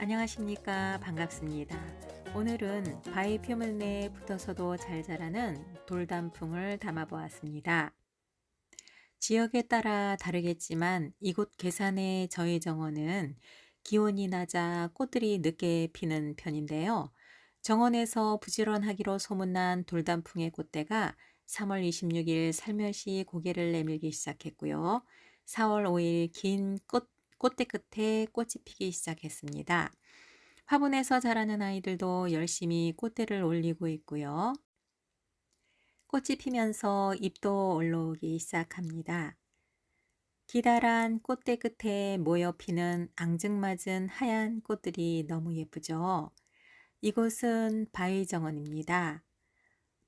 안녕하십니까 반갑습니다. 오늘은 바위 표면에 붙어서도 잘 자라는 돌단풍을 담아 보았습니다. 지역에 따라 다르겠지만 이곳 계산의 저희 정원은 기온이 낮아 꽃들이 늦게 피는 편인데요. 정원에서 부지런하기로 소문난 돌단풍의 꽃대가 3월 26일 살며시 고개를 내밀기 시작했고요. 4월 5일 긴 꽃, 꽃대 끝에 꽃이 피기 시작했습니다. 화분에서 자라는 아이들도 열심히 꽃대를 올리고 있고요. 꽃이 피면서 잎도 올라오기 시작합니다. 기다란 꽃대 끝에 모여 피는 앙증맞은 하얀 꽃들이 너무 예쁘죠. 이곳은 바위 정원입니다.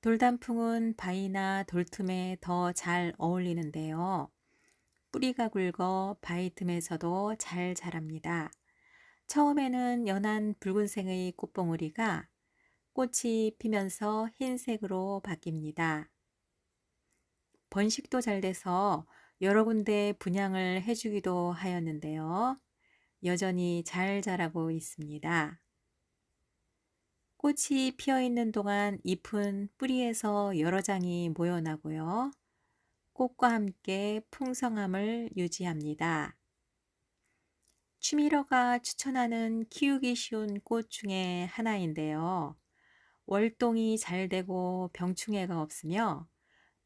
돌단풍은 바위나 돌틈에 더 잘 어울리는데요. 뿌리가 굵어 바위 틈에서도 잘 자랍니다. 처음에는 연한 붉은색의 꽃봉오리가 꽃이 피면서 흰색으로 바뀝니다. 번식도 잘 돼서 여러 군데 분양을 해주기도 하였는데요. 여전히 잘 자라고 있습니다. 꽃이 피어 있는 동안 잎은 뿌리에서 여러 장이 모여나고요. 꽃과 함께 풍성함을 유지합니다. 취미러가 추천하는 키우기 쉬운 꽃 중에 하나인데요. 월동이 잘 되고 병충해가 없으며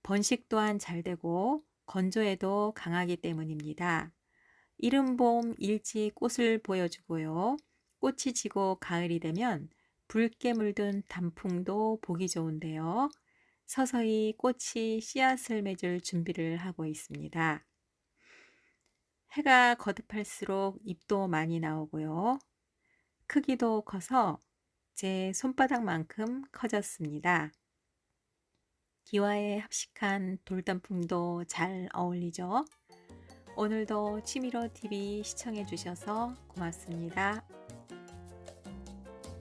번식 또한 잘 되고 건조에도 강하기 때문입니다. 이른 봄 일찍 꽃을 보여주고요. 꽃이 지고 가을이 되면 붉게 물든 단풍도 보기 좋은데요. 서서히 꽃이 씨앗을 맺을 준비를 하고 있습니다. 해가 거듭할수록 잎도 많이 나오고요. 크기도 커서 제 손바닥만큼 커졌습니다. 기와에 합식한 돌단풍도 잘 어울리죠? 오늘도 취미로 TV 시청해 주셔서 고맙습니다.